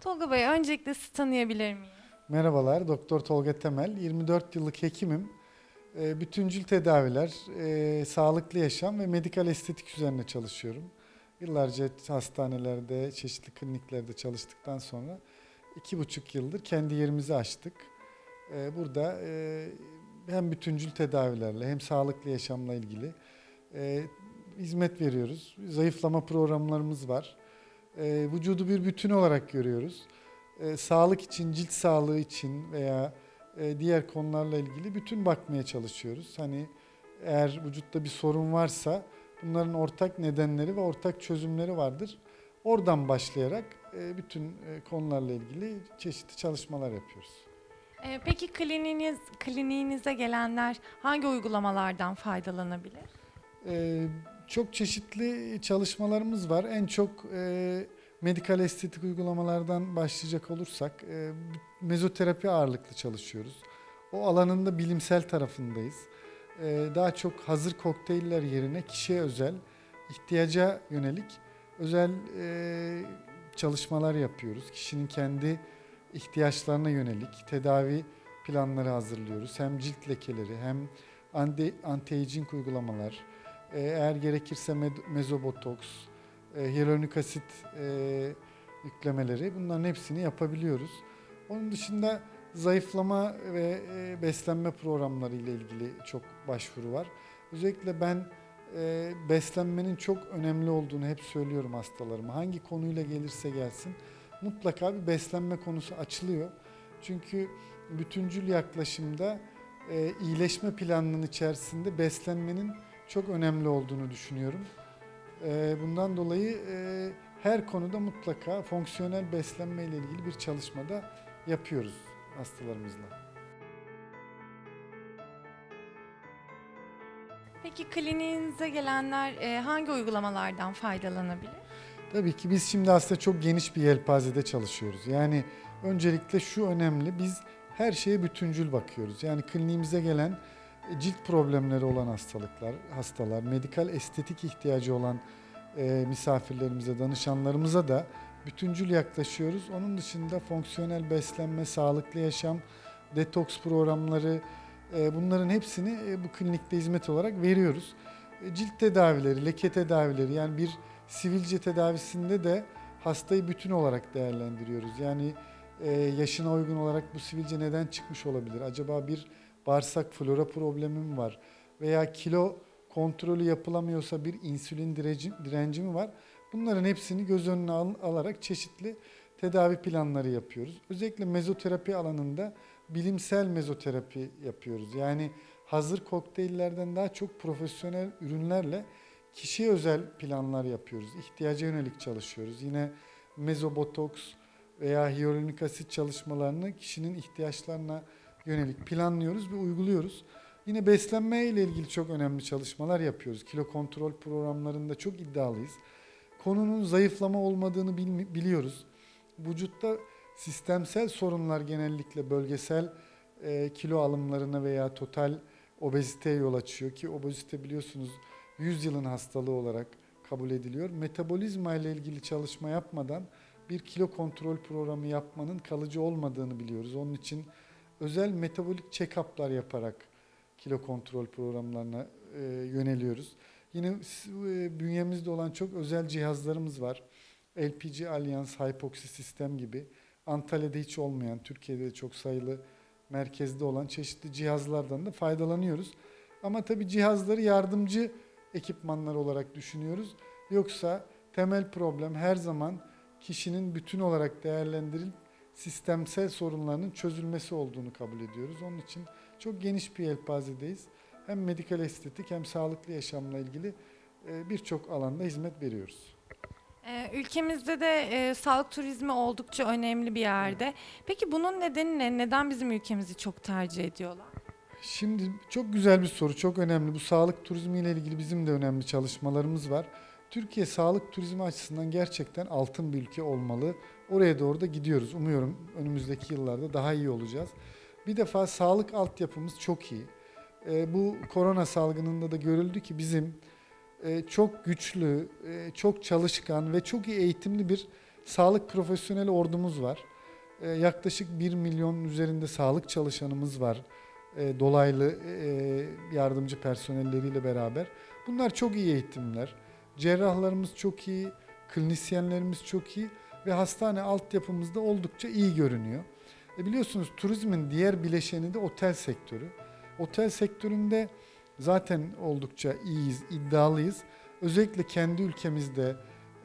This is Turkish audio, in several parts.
Tolga Bey öncelikle sizi tanıyabilir miyim? Merhabalar, Doktor Tolga Temel. 24 yıllık hekimim. E, Bütüncül tedaviler, e, sağlıklı yaşam ve medikal estetik üzerine çalışıyorum. Yıllarca hastanelerde, çeşitli kliniklerde çalıştıktan sonra iki buçuk yıldır kendi yerimizi açtık. E, Burada e, hem bütüncül tedavilerle hem sağlıklı yaşamla ilgili e, hizmet veriyoruz. Zayıflama programlarımız var. E, Vücudu bir bütün olarak görüyoruz e, sağlık için, cilt sağlığı için veya e, diğer konularla ilgili bütün bakmaya çalışıyoruz. Hani eğer vücutta bir sorun varsa bunların ortak nedenleri ve ortak çözümleri vardır. Oradan başlayarak e, bütün e, konularla ilgili çeşitli çalışmalar yapıyoruz. Ee, peki kliniğiniz, kliniğinize gelenler hangi uygulamalardan faydalanabilir? Ee, çok çeşitli çalışmalarımız var. En çok e, medikal estetik uygulamalardan başlayacak olursak e, mezoterapi ağırlıklı çalışıyoruz. O alanında bilimsel tarafındayız. E, daha çok hazır kokteyller yerine kişiye özel, ihtiyaca yönelik özel e, çalışmalar yapıyoruz. Kişinin kendi ihtiyaçlarına yönelik tedavi planları hazırlıyoruz. Hem cilt lekeleri hem anti- anti-aging uygulamalar, Eğer gerekirse mezobotoks, e, hyaluronik asit e, yüklemeleri bunların hepsini yapabiliyoruz. Onun dışında zayıflama ve e, beslenme programları ile ilgili çok başvuru var. Özellikle ben e, beslenmenin çok önemli olduğunu hep söylüyorum hastalarıma. Hangi konuyla gelirse gelsin mutlaka bir beslenme konusu açılıyor. Çünkü bütüncül yaklaşımda e, iyileşme planının içerisinde beslenmenin çok önemli olduğunu düşünüyorum. Ee, Bundan dolayı e, her konuda mutlaka fonksiyonel beslenme ile ilgili bir çalışmada yapıyoruz hastalarımızla. Peki kliniğinize gelenler e, hangi uygulamalardan faydalanabilir? Tabii ki biz şimdi aslında çok geniş bir yelpazede çalışıyoruz. Yani öncelikle şu önemli, biz her şeye bütüncül bakıyoruz. Yani kliniğimize gelen cilt problemleri olan hastalıklar, hastalar, medikal estetik ihtiyacı olan e, misafirlerimize, danışanlarımıza da bütüncül yaklaşıyoruz. Onun dışında fonksiyonel beslenme, sağlıklı yaşam, detoks programları, e, bunların hepsini e, bu klinikte hizmet olarak veriyoruz. E, cilt tedavileri, leke tedavileri yani bir sivilce tedavisinde de hastayı bütün olarak değerlendiriyoruz. Yani e, yaşına uygun olarak bu sivilce neden çıkmış olabilir? Acaba bir bağırsak flora problemi mi var? Veya kilo kontrolü yapılamıyorsa bir insülin direnci mi var? Bunların hepsini göz önüne al- alarak çeşitli tedavi planları yapıyoruz. Özellikle mezoterapi alanında bilimsel mezoterapi yapıyoruz. Yani hazır kokteyllerden daha çok profesyonel ürünlerle kişiye özel planlar yapıyoruz. İhtiyaca yönelik çalışıyoruz. Yine mezobotoks veya hyaluronik asit çalışmalarını kişinin ihtiyaçlarına yönelik planlıyoruz ve uyguluyoruz. Yine beslenme ile ilgili çok önemli çalışmalar yapıyoruz. Kilo kontrol programlarında çok iddialıyız. Konunun zayıflama olmadığını biliyoruz. Vücutta sistemsel sorunlar genellikle bölgesel e, kilo alımlarına veya total obeziteye yol açıyor ki obezite biliyorsunuz 100 yılın hastalığı olarak kabul ediliyor. Metabolizma ile ilgili çalışma yapmadan bir kilo kontrol programı yapmanın kalıcı olmadığını biliyoruz. Onun için özel metabolik check-up'lar yaparak kilo kontrol programlarına e, yöneliyoruz. Yine e, bünyemizde olan çok özel cihazlarımız var. LPG Alliance Hypoxi Sistem gibi Antalya'da hiç olmayan, Türkiye'de de çok sayılı merkezde olan çeşitli cihazlardan da faydalanıyoruz. Ama tabii cihazları yardımcı ekipmanlar olarak düşünüyoruz. Yoksa temel problem her zaman kişinin bütün olarak değerlendirilip sistemsel sorunlarının çözülmesi olduğunu kabul ediyoruz. Onun için çok geniş bir yelpazedeyiz. Hem medikal estetik hem sağlıklı yaşamla ilgili e, birçok alanda hizmet veriyoruz. Ee, ülkemizde de e, sağlık turizmi oldukça önemli bir yerde. Peki bunun nedeni ne? Neden bizim ülkemizi çok tercih ediyorlar? Şimdi çok güzel bir soru, çok önemli. Bu sağlık turizmi ile ilgili bizim de önemli çalışmalarımız var. Türkiye sağlık turizmi açısından gerçekten altın bir ülke olmalı. Oraya doğru da gidiyoruz. Umuyorum önümüzdeki yıllarda daha iyi olacağız. Bir defa sağlık altyapımız çok iyi. Ee, bu korona salgınında da görüldü ki bizim e, çok güçlü, e, çok çalışkan ve çok iyi eğitimli bir sağlık profesyoneli ordumuz var. E, yaklaşık 1 milyonun üzerinde sağlık çalışanımız var. E, dolaylı e, yardımcı personelleriyle beraber. Bunlar çok iyi eğitimler. Cerrahlarımız çok iyi, klinisyenlerimiz çok iyi ve hastane altyapımız da oldukça iyi görünüyor. E biliyorsunuz turizmin diğer bileşeni de otel sektörü. Otel sektöründe zaten oldukça iyiyiz, iddialıyız. Özellikle kendi ülkemizde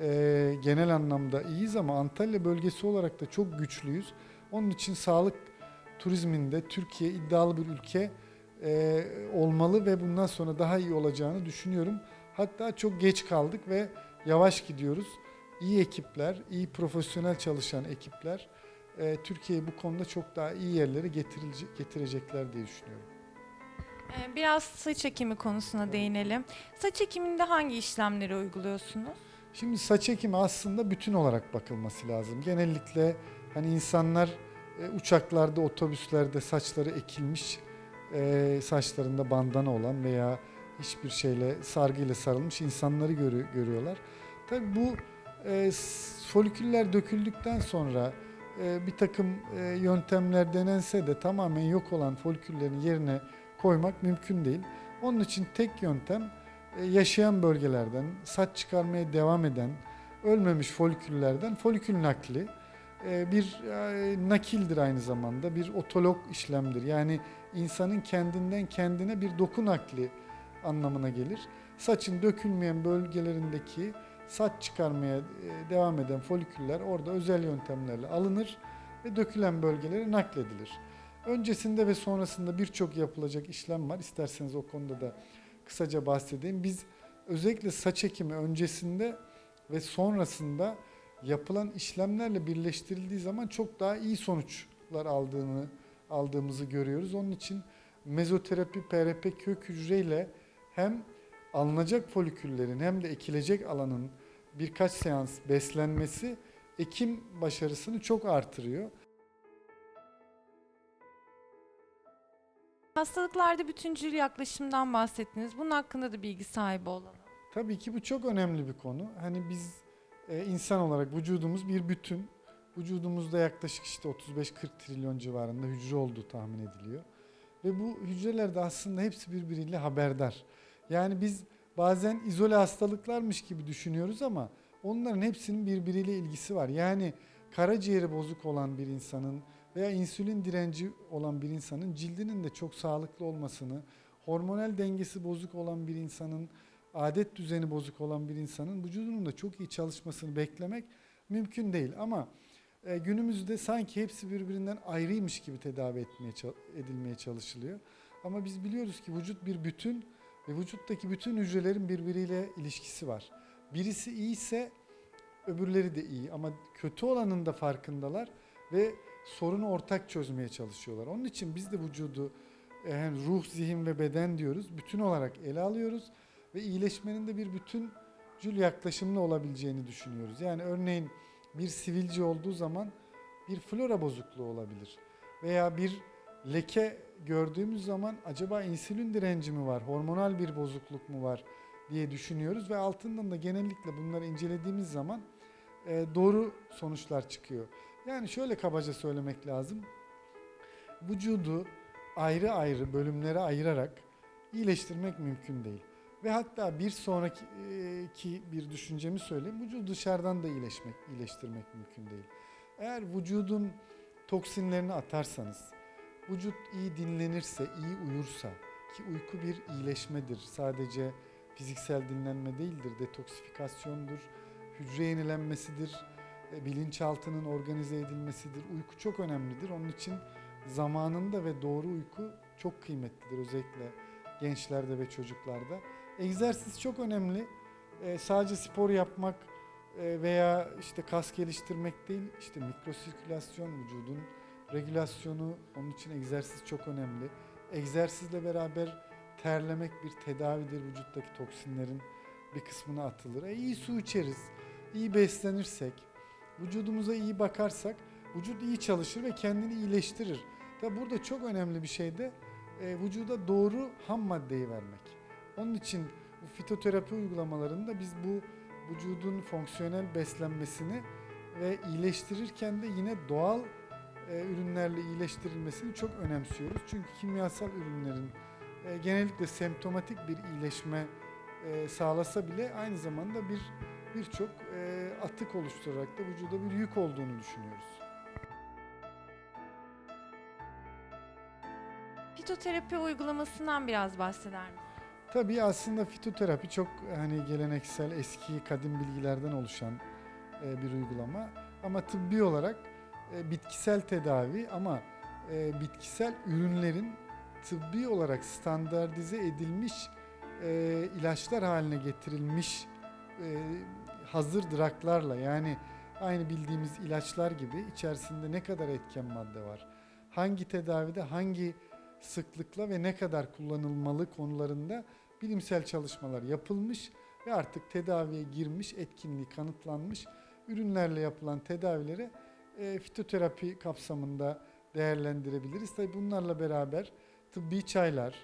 e, genel anlamda iyiyiz ama Antalya bölgesi olarak da çok güçlüyüz. Onun için sağlık turizminde Türkiye iddialı bir ülke e, olmalı ve bundan sonra daha iyi olacağını düşünüyorum. Hatta çok geç kaldık ve yavaş gidiyoruz. İyi ekipler, iyi profesyonel çalışan ekipler e, Türkiye'yi bu konuda çok daha iyi yerlere getirecekler diye düşünüyorum. Ee, Biraz saç ekimi konusuna değinelim. Saç ekiminde hangi işlemleri uyguluyorsunuz? Şimdi saç ekimi aslında bütün olarak bakılması lazım. Genellikle hani insanlar e, uçaklarda, otobüslerde saçları ekilmiş, e, saçlarında bandana olan veya hiçbir şeyle sargıyla sarılmış insanları görü- görüyorlar. Tabii bu e, foliküller döküldükten sonra e, bir takım e, yöntemler denense de tamamen yok olan foliküllerin yerine koymak mümkün değil. Onun için tek yöntem e, yaşayan bölgelerden, saç çıkarmaya devam eden, ölmemiş foliküllerden folikül nakli e, bir e, nakildir aynı zamanda, bir otolog işlemdir. Yani insanın kendinden kendine bir doku nakli anlamına gelir. Saçın dökülmeyen bölgelerindeki saç çıkarmaya e, devam eden foliküller orada özel yöntemlerle alınır ve dökülen bölgelere nakledilir. Öncesinde ve sonrasında birçok yapılacak işlem var. İsterseniz o konuda da kısaca bahsedeyim. Biz özellikle saç ekimi öncesinde ve sonrasında yapılan işlemlerle birleştirildiği zaman çok daha iyi sonuçlar aldığını aldığımızı görüyoruz. Onun için mezoterapi PRP kök hücreyle hem alınacak foliküllerin hem de ekilecek alanın birkaç seans beslenmesi ekim başarısını çok artırıyor. Hastalıklarda bütüncül yaklaşımdan bahsettiniz. Bunun hakkında da bilgi sahibi olalım. Tabii ki bu çok önemli bir konu. Hani biz e, insan olarak vücudumuz bir bütün. Vücudumuzda yaklaşık işte 35-40 trilyon civarında hücre olduğu tahmin ediliyor. Ve bu hücreler de aslında hepsi birbiriyle haberdar. Yani biz bazen izole hastalıklarmış gibi düşünüyoruz ama onların hepsinin birbiriyle ilgisi var. Yani karaciğeri bozuk olan bir insanın veya insülin direnci olan bir insanın cildinin de çok sağlıklı olmasını, hormonal dengesi bozuk olan bir insanın adet düzeni bozuk olan bir insanın vücudunun da çok iyi çalışmasını beklemek mümkün değil. Ama e, günümüzde sanki hepsi birbirinden ayrıymış gibi tedavi etmeye edilmeye çalışılıyor. Ama biz biliyoruz ki vücut bir bütün ve vücuttaki bütün hücrelerin birbiriyle ilişkisi var. Birisi iyiyse öbürleri de iyi ama kötü olanın da farkındalar ve sorunu ortak çözmeye çalışıyorlar. Onun için biz de vücudu e, hem ruh, zihin ve beden diyoruz. Bütün olarak ele alıyoruz ve iyileşmenin de bir bütüncül yaklaşımlı olabileceğini düşünüyoruz. Yani örneğin bir sivilce olduğu zaman bir flora bozukluğu olabilir. Veya bir leke gördüğümüz zaman acaba insülin direnci mi var, hormonal bir bozukluk mu var diye düşünüyoruz ve altından da genellikle bunları incelediğimiz zaman e, doğru sonuçlar çıkıyor. Yani şöyle kabaca söylemek lazım. Vücudu ayrı ayrı bölümlere ayırarak iyileştirmek mümkün değil. Ve hatta bir sonraki e, ki bir düşüncemi söyleyeyim. Vücudu dışarıdan da iyileşmek, iyileştirmek mümkün değil. Eğer vücudun toksinlerini atarsanız, vücut iyi dinlenirse, iyi uyursa ki uyku bir iyileşmedir. Sadece fiziksel dinlenme değildir, detoksifikasyondur, hücre yenilenmesidir, e, bilinçaltının organize edilmesidir. Uyku çok önemlidir. Onun için zamanında ve doğru uyku çok kıymetlidir özellikle gençlerde ve çocuklarda. Egzersiz çok önemli. Ee, sadece spor yapmak e, veya işte kas geliştirmek değil, işte mikrosirkülasyon, vücudun regülasyonu, onun için egzersiz çok önemli. Egzersizle beraber terlemek bir tedavidir. Vücuttaki toksinlerin bir kısmına atılır. E, iyi su içeriz, iyi beslenirsek, vücudumuza iyi bakarsak vücut iyi çalışır ve kendini iyileştirir. Tabi burada çok önemli bir şey de e, vücuda doğru ham maddeyi vermek. Onun için bu fitoterapi uygulamalarında biz bu vücudun fonksiyonel beslenmesini ve iyileştirirken de yine doğal e, ürünlerle iyileştirilmesini çok önemsiyoruz. Çünkü kimyasal ürünlerin e, genellikle semptomatik bir iyileşme e, sağlasa bile aynı zamanda bir birçok e, atık oluşturarak da vücuda bir yük olduğunu düşünüyoruz. Fitoterapi uygulamasından biraz bahseder misiniz? Tabii aslında fitoterapi çok hani geleneksel eski kadim bilgilerden oluşan e, bir uygulama ama tıbbi olarak e, bitkisel tedavi ama e, bitkisel ürünlerin tıbbi olarak standartize edilmiş e, ilaçlar haline getirilmiş hazır draklarla yani aynı bildiğimiz ilaçlar gibi içerisinde ne kadar etken madde var, hangi tedavide hangi sıklıkla ve ne kadar kullanılmalı konularında bilimsel çalışmalar yapılmış ve artık tedaviye girmiş, etkinliği kanıtlanmış ürünlerle yapılan tedavilere e, fitoterapi kapsamında değerlendirebiliriz. Tabi bunlarla beraber tıbbi çaylar,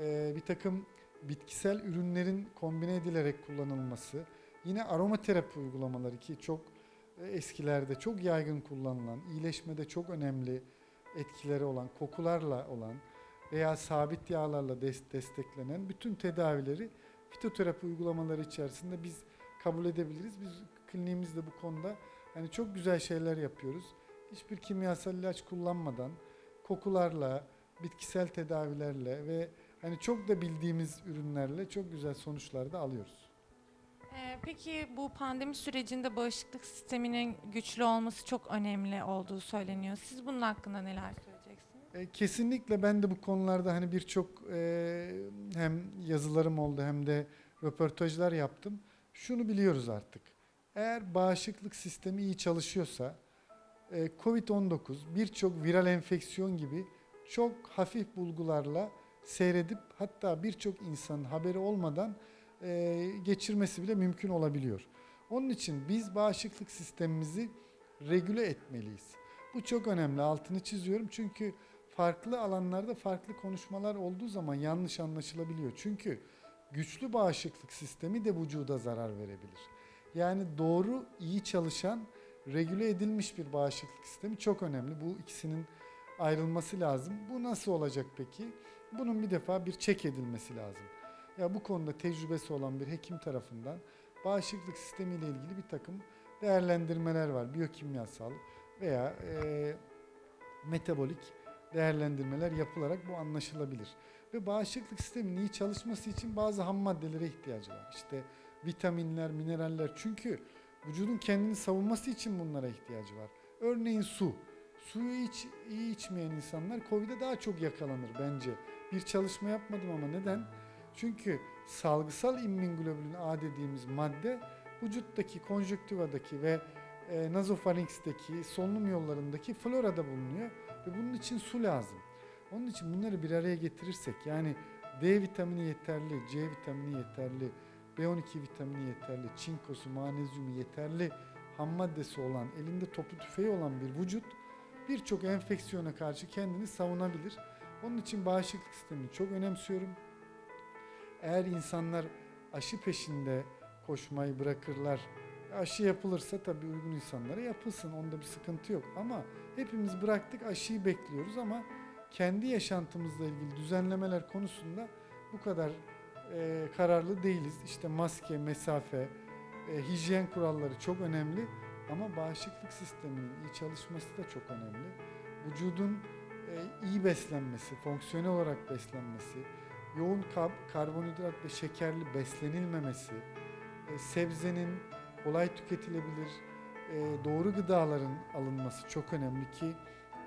e, bir takım bitkisel ürünlerin kombine edilerek kullanılması, yine aromaterapi uygulamaları ki çok e, eskilerde çok yaygın kullanılan, iyileşmede çok önemli etkileri olan, kokularla olan veya sabit yağlarla des- desteklenen bütün tedavileri fitoterapi uygulamaları içerisinde biz kabul edebiliriz. Biz kliniğimizde bu konuda hani çok güzel şeyler yapıyoruz. Hiçbir kimyasal ilaç kullanmadan kokularla, bitkisel tedavilerle ve hani çok da bildiğimiz ürünlerle çok güzel sonuçlar da alıyoruz. Ee, peki bu pandemi sürecinde bağışıklık sisteminin güçlü olması çok önemli olduğu söyleniyor. Siz bunun hakkında neler söyleyeceksiniz? E, Kesinlikle ben de bu konularda hani birçok e, hem yazılarım oldu hem de röportajlar yaptım. Şunu biliyoruz artık. Eğer bağışıklık sistemi iyi çalışıyorsa e, COVID-19 birçok viral enfeksiyon gibi çok hafif bulgularla seyredip hatta birçok insanın haberi olmadan e, geçirmesi bile mümkün olabiliyor. Onun için biz bağışıklık sistemimizi regüle etmeliyiz. Bu çok önemli. Altını çiziyorum çünkü farklı alanlarda farklı konuşmalar olduğu zaman yanlış anlaşılabiliyor. Çünkü güçlü bağışıklık sistemi de vücuda zarar verebilir. Yani doğru, iyi çalışan, regüle edilmiş bir bağışıklık sistemi çok önemli. Bu ikisinin ayrılması lazım. Bu nasıl olacak peki? Bunun bir defa bir çek edilmesi lazım. Ya bu konuda tecrübesi olan bir hekim tarafından bağışıklık sistemiyle ilgili bir takım değerlendirmeler var. Biyokimyasal veya e, metabolik değerlendirmeler yapılarak bu anlaşılabilir. Ve bağışıklık sisteminin iyi çalışması için bazı ham maddelere ihtiyacı var. İşte vitaminler, mineraller çünkü vücudun kendini savunması için bunlara ihtiyacı var. Örneğin su. Suyu iç, iyi içmeyen insanlar COVID'e daha çok yakalanır bence. Bir çalışma yapmadım ama neden? Çünkü salgısal immunglobulin A dediğimiz madde vücuttaki konjüktivadaki ve e, nazofaringsteki solunum yollarındaki florada bulunuyor ve bunun için su lazım. Onun için bunları bir araya getirirsek yani D vitamini yeterli, C vitamini yeterli, B12 vitamini yeterli, çinkosu, magnezyumu yeterli ham maddesi olan, elinde topu tüfeği olan bir vücut birçok enfeksiyona karşı kendini savunabilir. Onun için bağışıklık sistemini çok önemsiyorum. Eğer insanlar aşı peşinde koşmayı bırakırlar, aşı yapılırsa tabii uygun insanlara yapılsın. Onda bir sıkıntı yok. Ama hepimiz bıraktık aşıyı bekliyoruz ama kendi yaşantımızla ilgili düzenlemeler konusunda bu kadar e, kararlı değiliz. İşte maske, mesafe, e, hijyen kuralları çok önemli ama bağışıklık sisteminin iyi çalışması da çok önemli. Vücudun e, iyi beslenmesi, fonksiyonel olarak beslenmesi, yoğun kab- karbonhidrat ve şekerli beslenilmemesi, e, sebzenin kolay tüketilebilir e, doğru gıdaların alınması çok önemli ki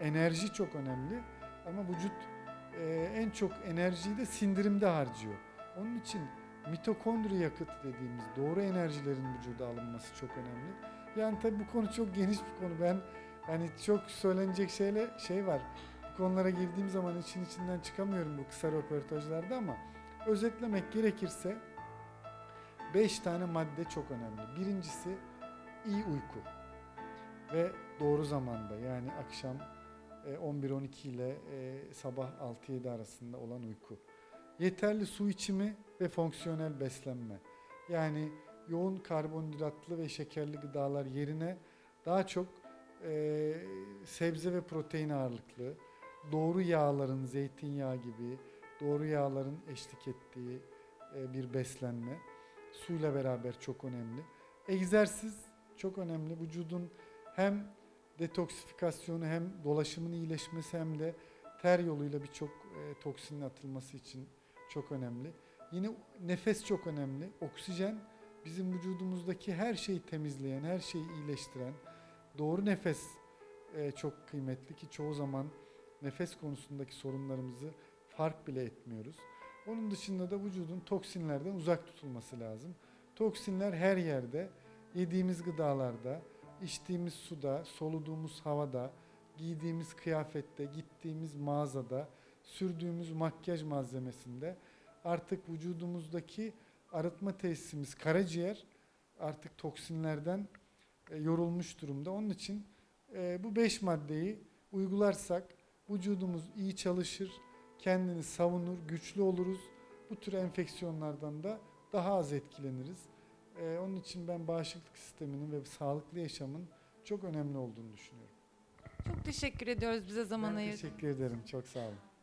enerji çok önemli ama vücut e, en çok enerjiyi de sindirimde harcıyor. Onun için mitokondri yakıtı dediğimiz doğru enerjilerin vücuda alınması çok önemli. Yani tabii bu konu çok geniş bir konu. Ben hani çok söylenecek şeyle şey var. Bu konulara girdiğim zaman için içinden çıkamıyorum bu kısa röportajlarda ama özetlemek gerekirse 5 tane madde çok önemli. Birincisi iyi uyku ve doğru zamanda yani akşam e, 11-12 ile e, sabah 6-7 arasında olan uyku. Yeterli su içimi ve fonksiyonel beslenme. Yani yoğun karbonhidratlı ve şekerli gıdalar yerine Daha çok e, sebze ve protein ağırlıklı, doğru yağların, zeytinyağı gibi doğru yağların eşlik ettiği e, bir beslenme. Suyla beraber çok önemli. Egzersiz çok önemli. Vücudun hem detoksifikasyonu hem dolaşımın iyileşmesi hem de ter yoluyla birçok e, toksinin atılması için çok önemli. Yine nefes çok önemli. Oksijen bizim vücudumuzdaki her şeyi temizleyen, her şeyi iyileştiren, doğru nefes e, çok kıymetli ki çoğu zaman nefes konusundaki sorunlarımızı fark bile etmiyoruz. Onun dışında da vücudun toksinlerden uzak tutulması lazım. Toksinler her yerde, yediğimiz gıdalarda, içtiğimiz suda, soluduğumuz havada, giydiğimiz kıyafette, gittiğimiz mağazada, sürdüğümüz makyaj malzemesinde artık vücudumuzdaki arıtma tesisimiz karaciğer artık toksinlerden e, yorulmuş durumda. Onun için e, bu beş maddeyi uygularsak vücudumuz iyi çalışır, kendini savunur, güçlü oluruz. Bu tür enfeksiyonlardan da daha az etkileniriz. E, onun için ben bağışıklık sisteminin ve sağlıklı yaşamın çok önemli olduğunu düşünüyorum. Çok teşekkür ediyoruz bize zaman ayırdığınız teşekkür ederim. Çok sağ olun.